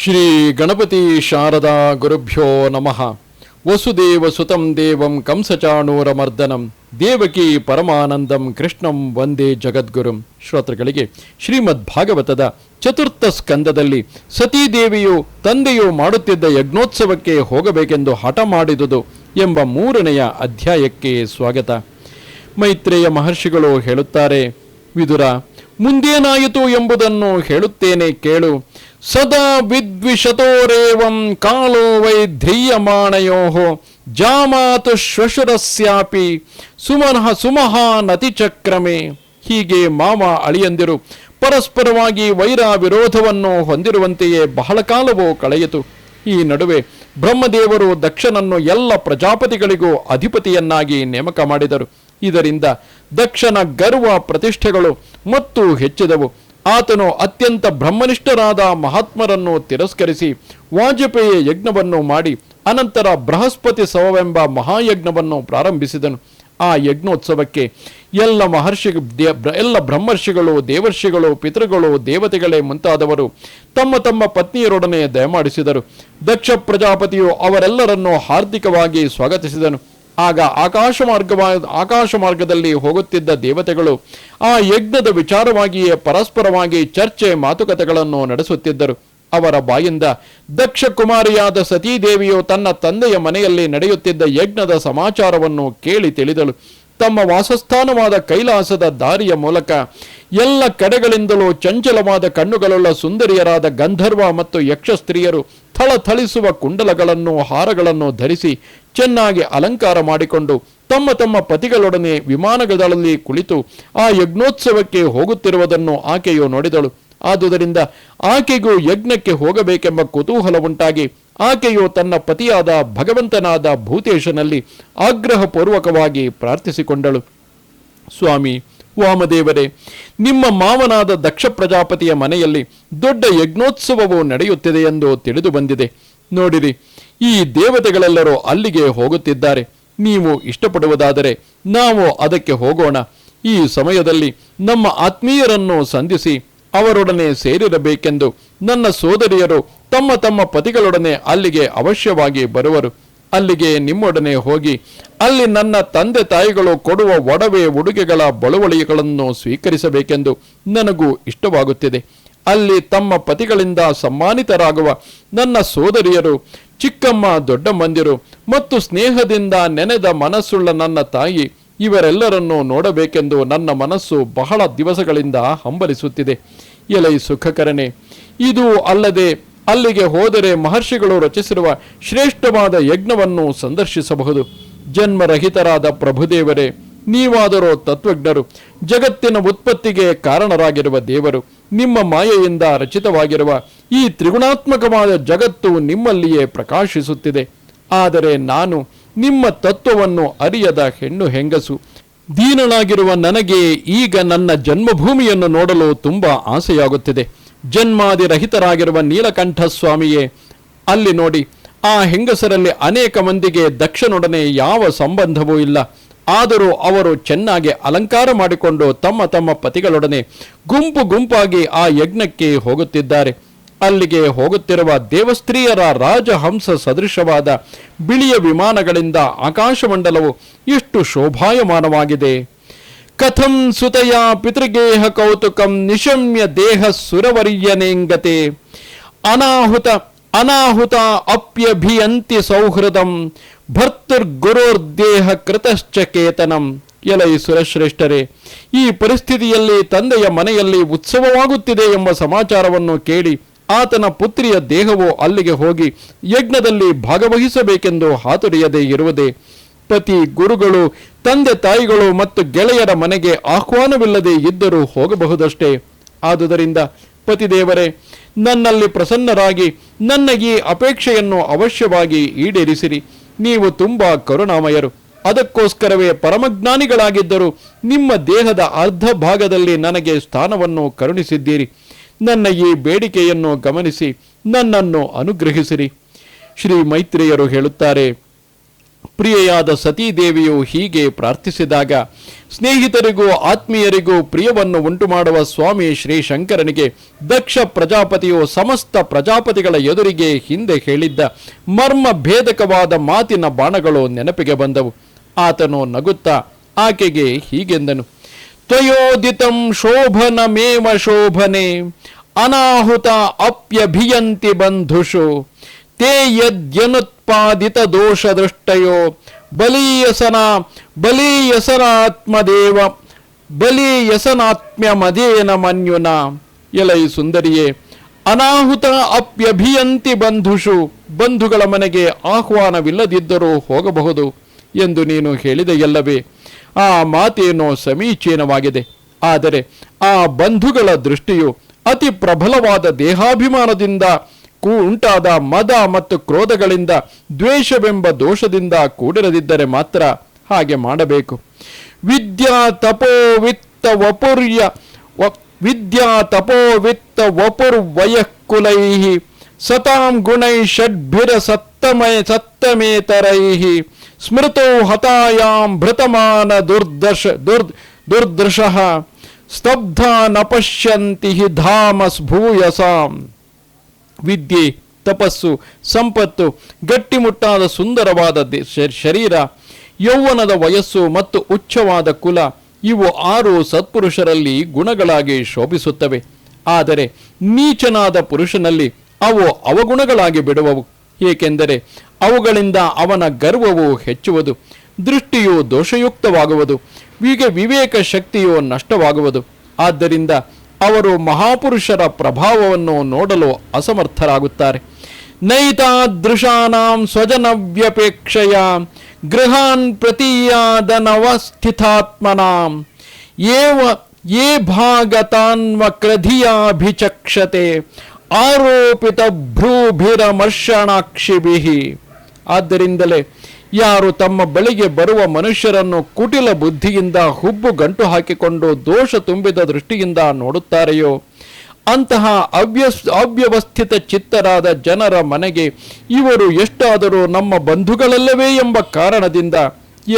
ಶ್ರೀ ಗಣಪತಿ ಶಾರದಾ ಗುರುಭ್ಯೋ ನಮಃ. ವಸುದೇವ ಸುತಂ ದೇವಂ ಕಂಸಚಾಣೂರ ಮರ್ದನಂ ದೇವಕಿ ಪರಮಾನಂದಂ ಕೃಷ್ಣಂ ವಂದೇ ಜಗದ್ಗುರುಂ. ಶ್ರೋತೃಗಳಿಗೆ ಶ್ರೀಮದ್ ಭಾಗವತದ ಚತುರ್ಥ ಸ್ಕಂದದಲ್ಲಿ ಸತೀದೇವಿಯು ತಂದೆಯು ಮಾಡುತ್ತಿದ್ದ ಯಜ್ಞೋತ್ಸವಕ್ಕೆ ಹೋಗಬೇಕೆಂದು ಹಠ ಮಾಡಿದುದು ಎಂಬ ಮೂರನೆಯ ಅಧ್ಯಾಯಕ್ಕೆ ಸ್ವಾಗತ. ಮೈತ್ರೇಯ ಮಹರ್ಷಿಗಳು ಹೇಳುತ್ತಾರೆ, ವಿದುರ, ಮುಂದೇನಾಯಿತು ಎಂಬುದನ್ನು ಹೇಳುತ್ತೇನೆ ಕೇಳು. ಸದಾ ವಿದ್ವಿಷತೋರೇವಂ ಕಾಲೋ ವೈ ಧ್ಯೇಯಮಾಣಯೋ. ಜಾಮಾತು ಶ್ವಶುರಸ್ಯಾಪಿ. ಸುಮನಃ ಸುಮಹಾನತಿಚಕ್ರಮೆ. ಹೀಗೆ ಮಾಮ ಅಳಿಯಂದಿರು. ಪರಸ್ಪರವಾಗಿ ವೈರ ವಿರೋಧವನ್ನು ಹೊಂದಿರುವಂತೆಯೇ ಬಹಳ ಕಾಲವೂ ಕಳೆಯಿತು. ಈ ನಡುವೆ ಬ್ರಹ್ಮದೇವರು ದಕ್ಷನನ್ನು ಎಲ್ಲ ಪ್ರಜಾಪತಿಗಳಿಗೂ ಅಧಿಪತಿಯನ್ನಾಗಿ ನೇಮಕ ಮಾಡಿದರು. ಇದರಿಂದ ದಕ್ಷನ ಗರ್ವ ಪ್ರತಿಷ್ಠೆಗಳು ಮತ್ತು ಹೆಚ್ಚಿದವು. ಆತನು ಅತ್ಯಂತ ಬ್ರಹ್ಮನಿಷ್ಠರಾದ ಮಹಾತ್ಮರನ್ನು ತಿರಸ್ಕರಿಸಿ ವಾಜಪೇಯಿ ಯಜ್ಞವನ್ನು ಮಾಡಿ ಅನಂತರ ಬೃಹಸ್ಪತಿ ಸವವೆಂಬ ಮಹಾಯಜ್ಞವನ್ನು ಪ್ರಾರಂಭಿಸಿದನು. ಆ ಯಜ್ಞೋತ್ಸವಕ್ಕೆ ಎಲ್ಲ ಮಹರ್ಷಿ ಎಲ್ಲ ಬ್ರಹ್ಮರ್ಷಿಗಳು, ದೇವರ್ಷಿಗಳು, ಪಿತೃಗಳು, ದೇವತೆಗಳೇ ಮುಂತಾದವರು ತಮ್ಮ ತಮ್ಮ ಪತ್ನಿಯರೊಡನೆ ದಯಮಾಡಿಸಿದರು. ದಕ್ಷ ಪ್ರಜಾಪತಿಯು ಅವರೆಲ್ಲರನ್ನು ಹಾರ್ದಿಕವಾಗಿ ಸ್ವಾಗತಿಸಿದನು. ಆಗ ಆಕಾಶ ಮಾರ್ಗವಾ ಆಕಾಶ ಮಾರ್ಗದಲ್ಲಿ ಹೋಗುತ್ತಿದ್ದ ದೇವತೆಗಳು ಆ ಯಜ್ಞದ ವಿಚಾರವಾಗಿಯೇ ಪರಸ್ಪರವಾಗಿ ಚರ್ಚೆ ಮಾತುಕತೆಗಳನ್ನು ನಡೆಸುತ್ತಿದ್ದರು. ಅವರ ಬಾಯಿಂದ ದಕ್ಷ ಕುಮಾರಿಯಾದ ಸತೀದೇವಿಯು ತನ್ನ ತಂದೆಯ ಮನೆಯಲ್ಲಿ ನಡೆಯುತ್ತಿದ್ದ ಯಜ್ಞದ ಸಮಾಚಾರವನ್ನು ಕೇಳಿ ತಿಳಿದಳು. ತಮ್ಮ ವಾಸಸ್ಥಾನವಾದ ಕೈಲಾಸದ ದಾರಿಯ ಮೂಲಕ ಎಲ್ಲ ಕಡೆಗಳಿಂದಲೂ ಚಂಚಲವಾದ ಕಣ್ಣುಗಳುಳ್ಳ ಸುಂದರಿಯರಾದ ಗಂಧರ್ವ ಮತ್ತು ಯಕ್ಷಸ್ತ್ರೀಯರು ಥಳಥಳಿಸುವ ಕುಂಡಲಗಳನ್ನು ಹಾರಗಳನ್ನು ಧರಿಸಿ ಚೆನ್ನಾಗಿ ಅಲಂಕಾರ ಮಾಡಿಕೊಂಡು ತಮ್ಮ ತಮ್ಮ ಪತಿಗಳೊಡನೆ ವಿಮಾನಗಳಲ್ಲಿ ಕುಳಿತು ಆ ಯಜ್ಞೋತ್ಸವಕ್ಕೆ ಹೋಗುತ್ತಿರುವುದನ್ನು ಆಕೆಯು ನೋಡಿದಳು. ಆದುದರಿಂದ ಆಕೆಗೂ ಯಜ್ಞಕ್ಕೆ ಹೋಗಬೇಕೆಂಬ ಕುತೂಹಲ ಉಂಟಾಗಿ ಆಕೆಯು ತನ್ನ ಪತಿಯಾದ ಭಗವಂತನಾದ ಭೂತೇಶನಲ್ಲಿ ಆಗ್ರಹಪೂರ್ವಕವಾಗಿ ಪ್ರಾರ್ಥಿಸಿಕೊಂಡಳು. ಸ್ವಾಮಿ, ವಾಮದೇವರೇ, ನಿಮ್ಮ ಮಾವನಾದ ದಕ್ಷ ಪ್ರಜಾಪತಿಯ ಮನೆಯಲ್ಲಿ ದೊಡ್ಡ ಯಜ್ಞೋತ್ಸವವು ನಡೆಯುತ್ತಿದೆ ಎಂದು ತಿಳಿದು ಬಂದಿದೆ. ನೋಡಿರಿ ಈ ದೇವತೆಗಳೆಲ್ಲರೂ ಅಲ್ಲಿಗೆ ಹೋಗುತ್ತಿದ್ದಾರೆ. ನೀವು ಇಷ್ಟಪಡುವುದಾದರೆ ನಾವು ಅದಕ್ಕೆ ಹೋಗೋಣ. ಈ ಸಮಯದಲ್ಲಿ ನಮ್ಮ ಆತ್ಮೀಯರನ್ನು ಸಂಧಿಸಿ ಅವರೊಡನೆ ಸೇರಿರಬೇಕೆಂದು ನನ್ನ ಸೋದರಿಯರು ತಮ್ಮ ತಮ್ಮ ಪತಿಗಳೊಡನೆ ಅಲ್ಲಿಗೆ ಅವಶ್ಯವಾಗಿ ಬರುವರು. ಅಲ್ಲಿಗೆ ನಿಮ್ಮೊಡನೆ ಹೋಗಿ ಅಲ್ಲಿ ನನ್ನ ತಂದೆ ತಾಯಿಗಳು ಕೊಡುವ ಒಡವೆ ಉಡುಗೆಗಳ ಬಳುವಳಿಗಳನ್ನು ಸ್ವೀಕರಿಸಬೇಕೆಂದು ನನಗೂ ಇಷ್ಟವಾಗುತ್ತಿದೆ. ಅಲ್ಲಿ ತಮ್ಮ ಪತಿಗಳಿಂದ ಸಮ್ಮಾನಿತರಾಗುವ ನನ್ನ ಸೋದರಿಯರು ಚಿಕ್ಕಮ್ಮ ದೊಡ್ಡಮ್ಮಂದಿರು ಮತ್ತು ಸ್ನೇಹದಿಂದ ನೆನೆದ ಮನಸ್ಸುಳ್ಳ ನನ್ನ ತಾಯಿ, ಇವರೆಲ್ಲರನ್ನೂ ನೋಡಬೇಕೆಂದು ನನ್ನ ಮನಸ್ಸು ಬಹಳ ದಿವಸಗಳಿಂದ ಹಂಬಲಿಸುತ್ತಿದೆ. ಎಲೈ ಸುಖಕರನೆ, ಇದು ಅಲ್ಲದೆ ಅಲ್ಲಿಗೆ ಹೋದರೆ ಮಹರ್ಷಿಗಳು ರಚಿಸಿರುವ ಶ್ರೇಷ್ಠವಾದ ಯಜ್ಞವನ್ನು ಸಂದರ್ಶಿಸಬಹುದು. ಜನ್ಮರಹಿತರಾದ ಪ್ರಭುದೇವರೇ ನೀವಾದರೋ ತತ್ವಜ್ಞರು, ಜಗತ್ತಿನ ಉತ್ಪತ್ತಿಗೆ ಕಾರಣರಾಗಿರುವ ದೇವರು, ನಿಮ್ಮ ಮಾಯೆಯಿಂದ ರಚಿತವಾಗಿರುವ ಈ ತ್ರಿಗುಣಾತ್ಮಕವಾದ ಜಗತ್ತು ನಿಮ್ಮಲ್ಲಿಯೇ ಪ್ರಕಾಶಿಸುತ್ತಿದೆ. ಆದರೆ ನಾನು ನಿಮ್ಮ ತತ್ವವನ್ನು ಅರಿಯದ ಹೆಣ್ಣು ಹೆಂಗಸು ದೀನಳಾಗಿರುವ ನನಗೆ ಈಗ ನನ್ನ ಜನ್ಮಭೂಮಿಯನ್ನು ನೋಡಲು ತುಂಬ ಆಸೆಯಾಗುತ್ತಿದೆ. ಜನ್ಮಾದಿರಹಿತರಾಗಿರುವ ನೀಲಕಂಠ ಸ್ವಾಮಿಯೇ ಅಲ್ಲಿ ನೋಡಿ, ಆ ಹೆಂಗಸರಲ್ಲಿ ಅನೇಕ ಮಂದಿಗೆ ದಕ್ಷನೊಡನೆ ಯಾವ ಸಂಬಂಧವೂ ಇಲ್ಲ. ಆದರೂ ಅವರು ಚೆನ್ನಾಗಿ ಅಲಂಕಾರ ಮಾಡಿಕೊಂಡು ತಮ್ಮ ತಮ್ಮ ಪತಿಗಳೊಡನೆ ಗುಂಪು ಗುಂಪಾಗಿ ಆ ಯಜ್ಞಕ್ಕೆ ಹೋಗುತ್ತಿದ್ದಾರೆ. ಅಲ್ಲಿಗೆ ಹೋಗುತ್ತಿರುವ ದೇವಸ್ತ್ರೀಯರ ರಾಜಹಂಸ ಸದೃಶವಾದ ಬಿಳಿಯ ವಿಮಾನಗಳಿಂದ ಆಕಾಶಮಂಡಲವು ಎಷ್ಟು ಶೋಭಾಯಮಾನವಾಗಿದೆ. ಕಥಂ ಸುತಯ ಪಿತೃಗೇಹ ಕೌತುಕಂ ನಿಶಮ್ಯ ದೇಹ ಸುರವರ್ಯನೇಂಗತೆ. ಅನಾಹುತ ಅನಾಹುತ ಅಪ್ಯಭಿಯಂತಿ ಸೌಹೃದಂ ಭರ್ತೃಗುರೋರ್ದೇಹ ಕೃತಶ್ಚ ಕೇತನಂ. ಎಲೈ ಸುರಶ್ರೇಷ್ಠರೇ, ಈ ಪರಿಸ್ಥಿತಿಯಲ್ಲಿ ತಂದೆಯ ಮನೆಯಲ್ಲಿ ಉತ್ಸವವಾಗುತ್ತಿದೆ ಎಂಬ ಸಮಾಚಾರವನ್ನು ಕೇಳಿ ಆತನ ಪುತ್ರಿಯ ದೇಹವು ಅಲ್ಲಿಗೆ ಹೋಗಿ ಯಜ್ಞದಲ್ಲಿ ಭಾಗವಹಿಸಬೇಕೆಂದು ಹಾತೊರೆಯದೇ ಇರುವುದೇ. ಪತಿ ಗುರುಗಳು, ತಂದೆ ತಾಯಿಗಳು ಮತ್ತು ಗೆಳೆಯರ ಮನೆಗೆ ಆಹ್ವಾನವಿಲ್ಲದೆ ಇದ್ದರೂ ಹೋಗಬಹುದಷ್ಟೇ. ಆದುದರಿಂದ ಪತಿದೇವರೇ ನನ್ನಲ್ಲಿ ಪ್ರಸನ್ನರಾಗಿ ನನ್ನ ಈ ಅಪೇಕ್ಷೆಯನ್ನು ಅವಶ್ಯವಾಗಿ ಈಡೇರಿಸಿರಿ. ನೀವು ತುಂಬಾ ಕರುಣಾಮಯರು. ಅದಕ್ಕೋಸ್ಕರವೇ ಪರಮಜ್ಞಾನಿಗಳಾಗಿದ್ದರೂ ನಿಮ್ಮ ದೇಹದ ಅರ್ಧ ಭಾಗದಲ್ಲಿ ನನಗೆ ಸ್ಥಾನವನ್ನು ಕರುಣಿಸಿದ್ದೀರಿ. ನನ್ನ ಈ ಬೇಡಿಕೆಯನ್ನು ಗಮನಿಸಿ ನನ್ನನ್ನು ಅನುಗ್ರಹಿಸಿರಿ. ಶ್ರೀ ಮೈತ್ರಿಯರು ಹೇಳುತ್ತಾರೆ ಪ್ರಿಯೆಯಾದ ಸತೀದೇವಿಯು ಹೀಗೆ ಪ್ರಾರ್ಥಿಸಿದಾಗ, ಸ್ನೇಹಿತರಿಗೂ ಆತ್ಮೀಯರಿಗೂ ಪ್ರಿಯವನ್ನು ಉಂಟು ಮಾಡುವ ಸ್ವಾಮಿ ಶ್ರೀ ಶಂಕರನಿಗೆ ದಕ್ಷ ಪ್ರಜಾಪತಿಯು ಸಮಸ್ತ ಪ್ರಜಾಪತಿಗಳ ಎದುರಿಗೆ ಹಿಂದೆ ಹೇಳಿದ್ದ ಮರ್ಮ ಭೇದಕವಾದ ಮಾತಿನ ಬಾಣಗಳು ನೆನಪಿಗೆ ಬಂದವು. ಆತನು ನಗುತ್ತಾ, ಆಕೆಗೆ ಹೀಗೆಂದನು, ತ್ವಯೋದಿತಂ ಶೋಭನಮೇವ ಶೋಭನೆ, ಅನಾಹುತ ಅಪ್ಯಭಿಯಂತಿ ಬಂಧುಷು ತೇ ಯದ್ಯನುತ್ಪಾದಿತ ದೋಷ ದೃಷ್ಟಯೋ ಬಲೀಯಸನ, ಬಲೀಯಸನಾತ್ಮದೇವ ಬಲೀಯಸನಾತ್ಮ್ಯ ಮದೇನ ಮನ್ಯುನ. ಎಲೈ ಸುಂದರಿಯೇ, ಅನಾಹುತ ಅಪ್ಯಭಿಯಂತಿ ಬಂಧುಷು, ಬಂಧುಗಳ ಮನೆಗೆ ಆಹ್ವಾನವಿಲ್ಲದಿದ್ದರೂ ಹೋಗಬಹುದು ಎಂದು ನೀನು ಹೇಳಿದೆಯಲ್ಲವೇ ಆ ಮಾತೇನೋ ಸಮೀಚೀನವಾಗಿದೆ. ಆದರೆ ಆ ಬಂಧುಗಳ ದೃಷ್ಟಿಯು ಅತಿ ಪ್ರಬಲವಾದ ದೇಹಾಭಿಮಾನದಿಂದ ಕೂ ಉಂಟಾದ ಮದ ಮತ್ತು ಕ್ರೋಧಗಳಿಂದ ದ್ವೇಷವೆಂಬ ದೋಷದಿಂದ ಕೂಡಿರದಿದ್ದರೆ ಮಾತ್ರ ಹಾಗೆ ಮಾಡಬೇಕು. ವಿದ್ಯಾ ತಪೋ ವಿತ್ತ ವಪುರ್ಯ ವಿದ್ಯಾ ತಪೋ ವಿತ್ತ ವಪುರ್ ವಯಃಕುಲೈ ಸತಾಂ ಗುಣೈ ಷಡ್ಭಿರ ಸತ್ತಮಯ ಸತ್ತಮೇತರೈ ಸ್ಮೃತೋ ಹತಾಯಾಂ ಭೃತಮಾನ ದುರ್ದಶ ದುರ್ ದುರ್ದೃಶಃ ಸ್ತಬ್ಧ ನ ಪಶ್ಯಂತಿ ಧಾಮ ಭೂಯಸಾಂ ವಿದ್ಯೆ, ತಪಸ್ಸು, ಸಂಪತ್ತು, ಗಟ್ಟಿಮುಟ್ಟಾದ ಸುಂದರವಾದ ಶರೀರ, ಯೌವನದ ವಯಸ್ಸು ಮತ್ತು ಉಚ್ಚವಾದ ಕುಲ, ಇವು ಆರು ಸತ್ಪುರುಷರಲ್ಲಿ ಗುಣಗಳಾಗಿ ಶೋಭಿಸುತ್ತವೆ. ಆದರೆ ನೀಚನಾದ ಪುರುಷನಲ್ಲಿ ಅವು ಅವಗುಣಗಳಾಗಿ ಬಿಡುವವು. ಏಕೆಂದರೆ ಅವುಗಳಿಂದ ಅವನ ಗರ್ವವು ಹೆಚ್ಚುವುದು, ದೃಷ್ಟಿಯು ದೋಷಯುಕ್ತವಾಗುವುದು, ಹೀಗೆ ವಿವೇಕ ಶಕ್ತಿಯು ನಷ್ಟವಾಗುವುದು. ಆದ್ದರಿಂದ ಅವರು ಮಹಾಪುರುಷರ ಪ್ರಭಾವವನ್ನು ನೋಡಲು ಅಸಮರ್ಥರಾಗುತ್ತಾರೆ. ನೈತಾದೃಶಾನಾಂ ಸ್ವಜನವ್ಯಪೇಕ್ಷೆಯ ಗೃಹಾನ್ ಪ್ರತೀಯಾದನವಸ್ಥಿತಾತ್ಮನಾಂ. ಏವ ಯೇ ಭಾಗತಾನ್ವಕ್ರಧಿಯಾಭಿಚಕ್ಷತೆ ಆರೋಪಿತ ಭ್ರೂಭಿರಮರ್ಷಣಾಕ್ಷಿಭಿ ಆದ್ದರಿಂದಲೇ ಯಾರು ತಮ್ಮ ಬಳಿಗೆ ಬರುವ ಮನುಷ್ಯರನ್ನು ಕುಟಿಲ ಬುದ್ಧಿಯಿಂದ ಹುಬ್ಬು ಗಂಟು ಹಾಕಿಕೊಂಡು ದೋಷ ತುಂಬಿದ ದೃಷ್ಟಿಯಿಂದ ನೋಡುತ್ತಾರೆಯೋ? ಅಂತಹ ಅವ್ಯಸ್, ಅವ್ಯವಸ್ಥಿತ ಚಿತ್ತರಾದ ಜನರ ಮನೆಗೆ ಇವರು ಎಷ್ಟಾದರೂ ನಮ್ಮ ಬಂಧುಗಳಲ್ಲವೇ ಎಂಬ ಕಾರಣದಿಂದ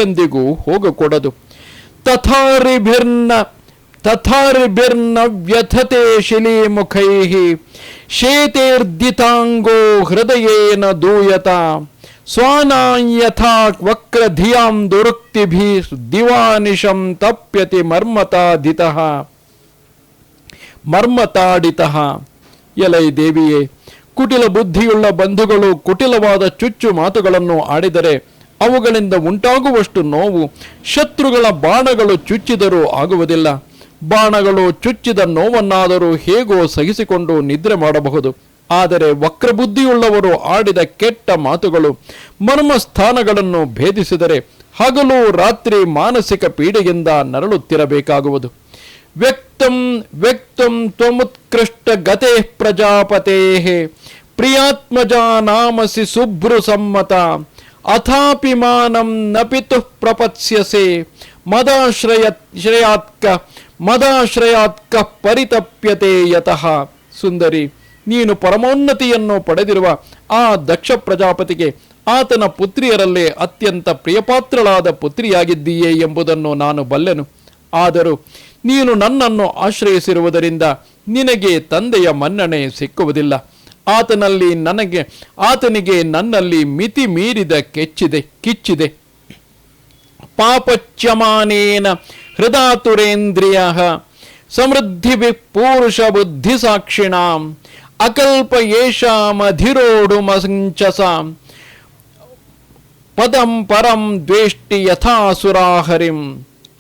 ಎಂದಿಗೂ ಹೋಗಕೂಡದು. ತಥಾರಿಭಿರ್ನ ತಥಾರಿಭಿರ್ನ ವ್ಯಥತೆ ಶಿಲೀಮುಖೈ ಶೇತೇರ್ದಿತಾಂಗೋ ಹೃದಯೇನ ದೂಯತ. ಸ್ವಾನಾಯಥಾ ವಕ್ರಧಿಯಾಂ ದುರುಕ್ತಿಭಿ ದಿವಾನಿಶಂ ತಪ್ಯತಿ ಮರ್ಮತಾಧಿತ ಮರ್ಮತಾಡಿತ. ಎಲೈ ದೇವಿಯೇ, ಕುಟಿಲ ಬುದ್ಧಿಯುಳ್ಳ ಬಂಧುಗಳು ಕುಟಿಲವಾದ ಚುಚ್ಚು ಮಾತುಗಳನ್ನು ಆಡಿದರೆ ಅವುಗಳಿಂದ ಉಂಟಾಗುವಷ್ಟು ನೋವು ಶತ್ರುಗಳ ಬಾಣಗಳು ಚುಚ್ಚಿದರೂ ಆಗುವುದಿಲ್ಲ. ಬಾಣಗಳು ಚುಚ್ಚಿದ ನೋವನ್ನಾದರೂ ಹೇಗೋ ಸಹಿಸಿಕೊಂಡು ನಿದ್ರೆ ಮಾಡಬಹುದು. ಆದರೆ ವಕ್ರಬುದ್ಧಿಯುಳ್ಳವರು ಆಡಿದ ಕೆಟ್ಟ ಮಾತುಗಳು ಮರ್ಮಸ್ಥಾನಗಳನ್ನು ಭೇದಿಸಿದರೆ ಹಗಲು ರಾತ್ರಿ ಮಾನಸಿಕ ಪೀಡೆಯಿಂದ ನರಳುತ್ತಿರಬೇಕಾಗುವುದು. ವ್ಯಕ್ತಂ ವ್ಯಕ್ತಂ ತ್ವಮುತ್ಕೃಷ್ಟ ಗತೆ ಪ್ರಜಾಪತೆ ಪ್ರಿಯಾತ್ಮಜಾ ನಾಮಸಿ ಸುಭ್ರು ಸಮ್ಮತ ಅಥಾಪಿ ಮಾನಂ ನ ಪಿತುಃ ಪ್ರಪತ್ಸ್ಯಸೆ ಮದಾಶ್ರಯ ಶ್ರೇಯಾತ್ಕ ಮದಾಶ್ರಯಾತ್ಕ ಪರಿತಪ್ಯತೆ ಯತಃ. ಸುಂದರಿ. ನೀನು ಪರಮೋನ್ನತಿಯನ್ನು ಪಡೆದಿರುವ ಆ ದಕ್ಷ ಪ್ರಜಾಪತಿಗೆ ಆತನ ಪುತ್ರಿಯರಲ್ಲೇ ಅತ್ಯಂತ ಪ್ರಿಯಪಾತ್ರಳಾದ ಪುತ್ರಿಯಾಗಿದ್ದೀಯೇ ಎಂಬುದನ್ನು ನಾನು ಬಲ್ಲೆನು. ಆದರೂ ನೀನು ನನ್ನನ್ನು ಆಶ್ರಯಿಸಿರುವುದರಿಂದ ನಿನಗೆ ತಂದೆಯ ಮನ್ನಣೆ ಸಿಕ್ಕುವುದಿಲ್ಲ. ಆತನಲ್ಲಿ ನನಗೆ, ಆತನಿಗೆ ನನ್ನಲ್ಲಿ ಮಿತಿ ಮೀರಿದ ಕೆಚ್ಚಿದೆ, ಕಿಚ್ಚಿದೆ. ಪಾಪಚ್ಯಮಾನೇನ ಹೃದಾತುರೇಂದ್ರಿಯ ಸಮೃದ್ಧಿ ಪುರುಷ ಬುದ್ಧಿ ಸಾಕ್ಷಿಣಾಂ ಅಕಲ್ಪ ಯೇಷಾಮಧಿರೋಡು ಮಂಚಸ ಪದಂ ಪರಂ ದ್ವೇಷ್ಟಿ ಯಥಾಸುರಾಹರಿಂ.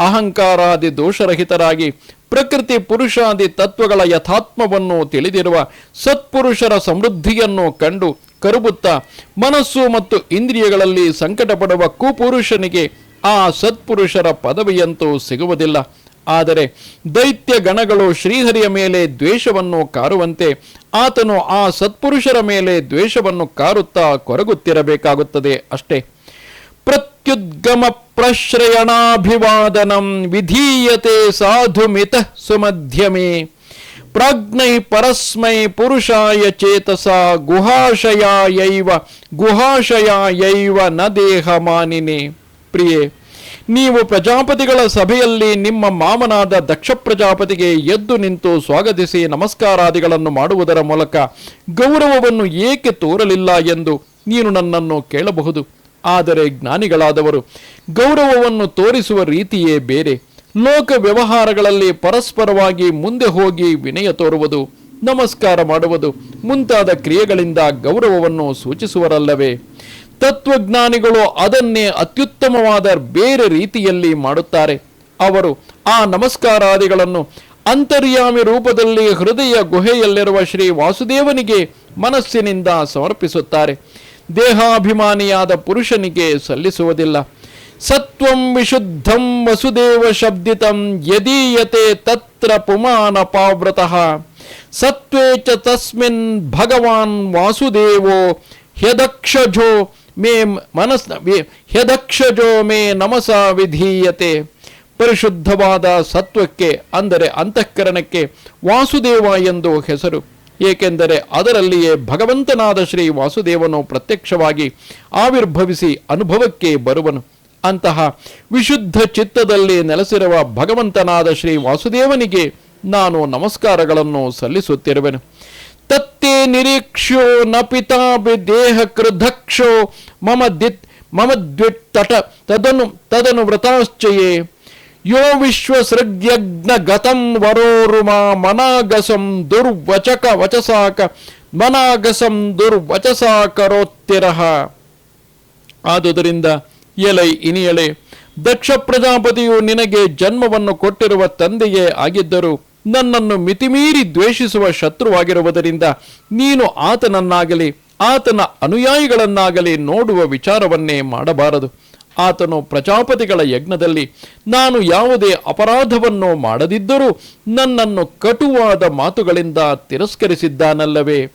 ಅಹಂಕಾರಾದಿ ದೋಷರಹಿತರಾಗಿ ಪ್ರಕೃತಿ ಪುರುಷಾದಿ ತತ್ವಗಳ ಯಥಾತ್ಮವನ್ನು ತಿಳಿದಿರುವ ಸತ್ಪುರುಷರ ಸಮೃದ್ಧಿಯನ್ನು ಕಂಡು ಕರುಬುತ್ತಾ ಮನಸ್ಸು ಮತ್ತು ಇಂದ್ರಿಯಗಳಲ್ಲಿ ಸಂಕಟಪಡುವ ಕುಪುರುಷನಿಗೆ ಆ ಸತ್ಪುರುಷರ ಪದವಿಯಂತೂ ಸಿಗುವುದಿಲ್ಲ. ಆದರೆ ದೈತ್ಯ ಗಣಗಳು ಶ್ರೀಹರಿಯ ಮೇಲೆ ದ್ವೇಷವನ್ನು ಕಾರುವಂತೆ ಆತನು ಆ ಸತ್ಪುರುಷರ ಮೇಲೆ ದ್ವೇಷವನ್ನು ಕಾರುತ್ತಾ ಕೊರಗುತ್ತಿರಬೇಕಾಗುತ್ತದೆ ಅಷ್ಟೇ. ಪ್ರತ್ಯುದ್ಗಮ ಪ್ರಶ್ರಯಣಾಭಿವಾದನಂ ವಿಧೀಯತೆ ಸಾಧು ಮಿತ ಸುಮಧ್ಯಮೇ. ಪ್ರಾಜ್ಞೈ ಪರಸ್ಮೈ ಪುರುಷಾಯ ಚೇತಸ ಗುಹಾಶಯಾಯೈವ ಗುಹಾಶಯಾಯೈವ ನ ದೇಹ ಮಾನಿನೇ. ಪ್ರಿಯೆ ನೀವು ಪ್ರಜಾಪತಿಗಳ ಸಭೆಯಲ್ಲಿ ನಿಮ್ಮ ಮಾಮನಾದ ದಕ್ಷ ಪ್ರಜಾಪತಿಗೆ ಎದ್ದು ನಿಂತು ಸ್ವಾಗತಿಸಿ ನಮಸ್ಕಾರಾದಿಗಳನ್ನು ಮಾಡುವುದರ ಮೂಲಕ ಗೌರವವನ್ನು ಏಕೆ ತೋರಲಿಲ್ಲ ಎಂದು ನೀನು ನನ್ನನ್ನು ಕೇಳಬಹುದು. ಆದರೆ ಜ್ಞಾನಿಗಳಾದವರು, ಗೌರವವನ್ನು ತೋರಿಸುವ ರೀತಿಯೇ ಬೇರೆ. ಲೋಕ ವ್ಯವಹಾರಗಳಲ್ಲಿ ಪರಸ್ಪರವಾಗಿ ಮುಂದೆ ಹೋಗಿ ವಿನಯ ತೋರುವುದು, ನಮಸ್ಕಾರ ಮಾಡುವುದು ಮುಂತಾದ ಕ್ರಿಯೆಗಳಿಂದ ಗೌರವವನ್ನು ಸೂಚಿಸುವರಲ್ಲವೇ? ತತ್ವಜ್ಞಾನಿಗಳು ಅದನ್ನೇ ಅತ್ಯುತ್ತಮವಾದ ಬೇರೆ ರೀತಿಯಲ್ಲಿ ಮಾಡುತ್ತಾರೆ. ಅವರು ಆ ನಮಸ್ಕಾರಾದಿಗಳನ್ನು ಅಂತರ್ಯಾಮಿ ರೂಪದಲ್ಲಿ ಹೃದಯ ಗುಹೆಯಲ್ಲಿರುವ ಶ್ರೀ ವಾಸುದೇವನಿಗೆ ಮನಸ್ಸಿನಿಂದ ಸಮರ್ಪಿಸುತ್ತಾರೆ. ದೇಹಾಭಿಮಾನಿಯಾದ ಪುರುಷನಿಗೆ ಸಲ್ಲಿಸುವುದಿಲ್ಲ. ಸತ್ವಂ ವಿಶುದ್ಧಂ ವಸುದೇವ ಶಬ್ದಿತಂ ಯದೀಯತೆ ತತ್ರ ಪುಮಾನ ಪಾವ್ರತಃ. ಸತ್ವೇ ಚ ತಸ್ಮಿನ್ ಭಗವಾನ್ ವಾಸುದೇವೋ ಹ್ಯದಕ್ಷಜೋ ಮೇ ಮನಸ್ ಹ್ಯದಕ್ಷಜೋ ಮೇ ನಮಸ ವಿಧೀಯತೆ. ಪರಿಶುದ್ಧವಾದ ಸತ್ವಕ್ಕೆ, ಅಂದರೆ ಅಂತಃಕರಣಕ್ಕೆ ವಾಸುದೇವ ಎಂದು ಹೆಸರು. ಏಕೆಂದರೆ ಅದರಲ್ಲಿಯೇ ಭಗವಂತನಾದ ಶ್ರೀ ವಾಸುದೇವನು ಪ್ರತ್ಯಕ್ಷವಾಗಿ ಆವಿರ್ಭವಿಸಿ ಅನುಭವಕ್ಕೆ ಬರುವನು. ಅಂತಹ ವಿಶುದ್ಧ ಚಿತ್ತದಲ್ಲಿ ನೆಲೆಸಿರುವ ಭಗವಂತನಾದ ಶ್ರೀ ವಾಸುದೇವನಿಗೆ ನಾನು ನಮಸ್ಕಾರಗಳನ್ನು ಸಲ್ಲಿಸುತ್ತಿರುವೆನು. ತತ್ತೇ ನಿರೀಕ್ಷೋ ನ ಪಿತಾಪಿ ದೇಹ ಕೃಧಕ್ಷೋ ಮಮ ದಿತ್ ಮಮ ದ್ವಿತ್ತಟ ತದನು ತದನು ವ್ರತಾಶ್ಚಯೇ. ಯೋ ವಿಶ್ವಸೃಗ್ಯಜ್ಞ ಗತಂ ವರೋರುಮ ಮನಾಗಸಂ ದುರ್ವಚಕ ವಚಸಾಕ ಮನಾಗಸಂ ದುರ್ವಚಸಾಕರೋತ್ತಿರಹ. ಆದುದರಿಂದ ಎಲೆ ಇನಿಯಳೆ ದಕ್ಷ ಪ್ರಜಾಪತಿಯು ನಿನಗೆ ಜನ್ಮವನ್ನು ಕೊಟ್ಟಿರುವ ತಂದೆಯೇ ಆಗಿದ್ದರು. ನನ್ನನ್ನು ಮಿತಿಮೀರಿ ದ್ವೇಷಿಸುವ ಶತ್ರುವಾಗಿರುವುದರಿಂದ ನೀನು ಆತನನ್ನಾಗಲಿ, ಆತನ ಅನುಯಾಯಿಗಳನ್ನಾಗಲಿ ನೋಡುವ ವಿಚಾರವನ್ನೇ ಮಾಡಬಾರದು. ಆತನು ಪ್ರಜಾಪತಿಗಳ ಯಜ್ಞದಲ್ಲಿ ನಾನು ಯಾವುದೇ ಅಪರಾಧವನ್ನು ಮಾಡದಿದ್ದರೂ ನನ್ನನ್ನು ಕಟುವಾದ ಮಾತುಗಳಿಂದ ತಿರಸ್ಕರಿಸಿದ್ದಾನಲ್ಲವೇ?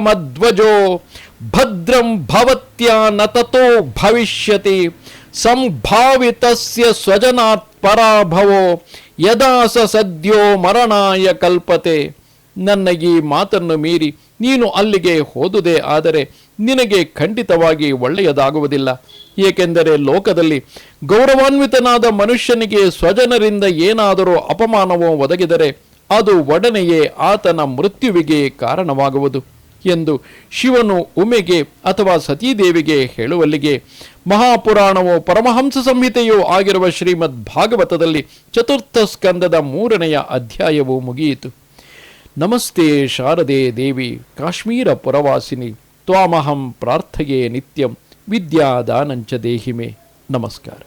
ಮಧ್ವಜೋ ಭದ್ರಂ ಭವತ್ಯ ನತತೋ ಭವಿಷ್ಯತಿ. ಸಂಭಾವಿತಸ್ಯ ಸ್ವಜನಾತ್ ಪರಾಭವೋ ಯದಾಸ ಸದ್ಯೋ ಮರಣಾಯ ಕಲ್ಪತೆ. ನನ್ನ ಈ ಮಾತನ್ನು ಮೀರಿ, ನೀನು ಅಲ್ಲಿಗೆ ಹೋದುದೆ ಆದರೆ ನಿನಗೆ ಖಂಡಿತವಾಗಿ ಒಳ್ಳೆಯದಾಗುವುದಿಲ್ಲ. ಏಕೆಂದರೆ ಲೋಕದಲ್ಲಿ ಗೌರವಾನ್ವಿತನಾದ ಮನುಷ್ಯನಿಗೆ ಸ್ವಜನರಿಂದ ಏನಾದರೂ ಅಪಮಾನವೋ ಒದಗಿದರೆ, ಅದು ಒಡನೆಯೇ ಆತನ ಮೃತ್ಯುವಿಗೆ ಕಾರಣವಾಗುವುದು. ಎಂದು ಶಿವನು ಉಮೆಗೆ ಅಥವಾ ಸತೀದೇವಿಗೆ ಹೇಳುವಲ್ಲಿಗೆ, ಮಹಾಪುರಾಣವು ಪರಮಹಂಸ ಸಂಹಿತೆಯೂ ಆಗಿರುವ ಶ್ರೀಮದ್ ಭಾಗವತದಲ್ಲಿ ಚತುರ್ಥ ಸ್ಕಂದದ ಮೂರನೆಯ ಅಧ್ಯಾಯವು ಮುಗಿಯಿತು. ನಮಸ್ತೆ ಶಾರದೆ ದೇವಿ, ಕಾಶ್ಮೀರ ಪುರವಾಸಿನಿ, ತ್ವಾಮಹಂ ಪ್ರಾರ್ಥೆಯೇ ನಿತ್ಯಂ ವಿದ್ಯಾದಾನಂಚ ದೇಹಿಮೆ. ನಮಸ್ಕಾರ.